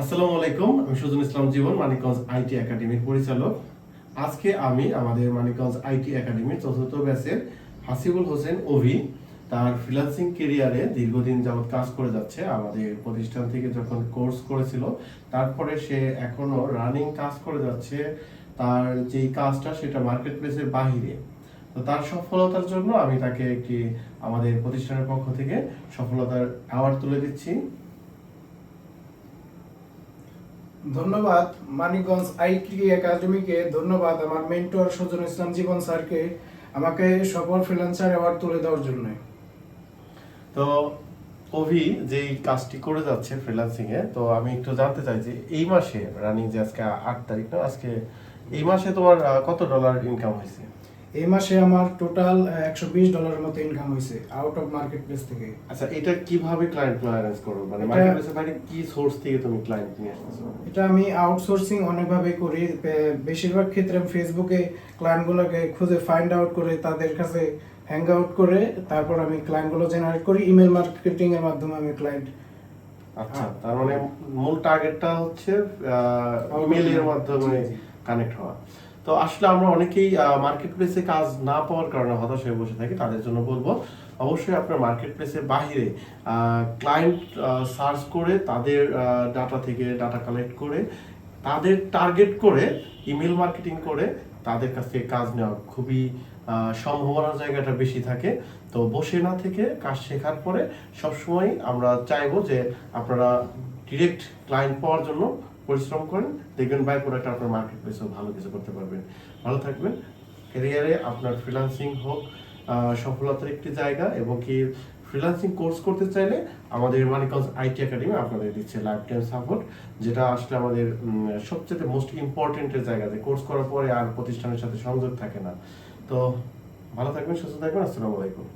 আসসালামু আলাইকুম, আমি সুজন ইসলাম জীবন, মানিকগঞ্জ আইটি একাডেমির পরিচালক। আজকে আমি আমাদের মানিকগঞ্জ আইটি একাডেমির চতুর্থ ব্যাচের হাসিবুল হোসেন অভি, তার ফ্রিল্যান্সিং কেরিয়ারে দীর্ঘদিন যাবৎ কাজ করে যাচ্ছে। আমাদের প্রতিষ্ঠান থেকে যখন কোর্স করেছিল, তারপরে সে এখনও রানিং কাজ করে যাচ্ছে। তার যেই কাজটা, সেটা মার্কেট প্লেসের বাহিরে। তো তার সফলতার জন্য আমি তাকে একটি আমাদের প্রতিষ্ঠানের পক্ষ থেকে সফলতার অ্যাওয়ার্ড তুলে দিচ্ছি। ধন্যবাদ। মানিকগঞ্জ আইটি একাডেমিকে ধন্যবাদ আমার মেন্টর সুজন ইসলাম জীবন স্যারকে আমাকে সফল ফ্রিল্যান্সার অ্যাওয়ার্ড তুলে দেওয়ার জন্য। তো অভি যে কাজটি করে যাচ্ছে ফ্রিল্যান্সিং এ, তো আমি একটু জানতে চাই যে এই মাসে রানিং যে আজকে আট তারিখ না, আজকে এই মাসে তোমার কত ডলার ইনকাম হয়েছে? এই মাসে আমার টোটাল একশো বিশ ডলারের মতো ইনকাম হয়েছে আউট অফ মার্কেট প্লেস থেকে। আচ্ছা এটা কীভাবে ক্লায়েন্ট অ্যারেঞ্জ করো? মানে মার্কেট প্লেসের বাইরে কি সোর্স থেকে তুমি ক্লায়েন্ট নিয়ে আসতেছো? এটা আমি আউটসোর্সিং অনেকভাবে করি। বেশিরভাগ ক্ষেত্রে আমি ফেসবুকে ক্লায়েন্টগুলোকে খুঁজে ফাইন্ড আউট করে তাদের কাছে হ্যাং আউট করে তারপর আমি ক্লায়েন্টগুলো জেনারেট করি। ইমেল মার্কেটিং এর মাধ্যমে আমি ক্লায়েন্ট আচ্ছা। তার মানে মূল টার্গেটটা হচ্ছে ইমেলের মাধ্যমে। কানেক্ট হওয়া। তো আসলে আমরা অনেকেই মার্কেট প্লেসে কাজ না পাওয়ার কারণে হতাশ হয়ে বসে থাকি, তাদের জন্য বলব। অবশ্যই আপনার মার্কেট প্লেসের বাহিরে ক্লায়েন্ট সার্চ করে তাদের ডাটা থেকে ডাটা কালেক্ট করে তাদের টার্গেট করে ইমেল মার্কেটিং করে তাদের কাছ থেকে কাজ নেওয়া খুবই সম্ভাবনার জায়গাটা বেশি থাকে। তো বসে না থেকে কাজ শেখার পরে সবসময় আমরা চাইব যে আপনারা ডিরেক্ট ক্লায়েন্ট পাওয়ার জন্য পরিশ্রম করেন, দেখবেন বাই প্রোডাক্ট আপনার মার্কেট প্লেসেও ভালো কিছু করতে পারবেন। ভালো থাকবেন। ক্যারিয়ারে আপনার ফ্রিল্যান্সিং হোক সফলতার একটি জায়গা এবং কি ফ্রিল্যান্সিং কোর্স করতে চাইলে আমাদের মানিকগঞ্জ আইটি একাডেমি আপনাদের দিচ্ছে লাইফ টাইম সাপোর্ট যেটা আসলে আমাদের সবচেয়ে মোস্ট ইম্পর্টেন্টের জায়গা। যে কোর্স করার পরে আর প্রতিষ্ঠানের সাথে সংযোগ থাকে না। তো ভালো থাকবেন, সুস্থ থাকবেন। আসসালামু আলাইকুম।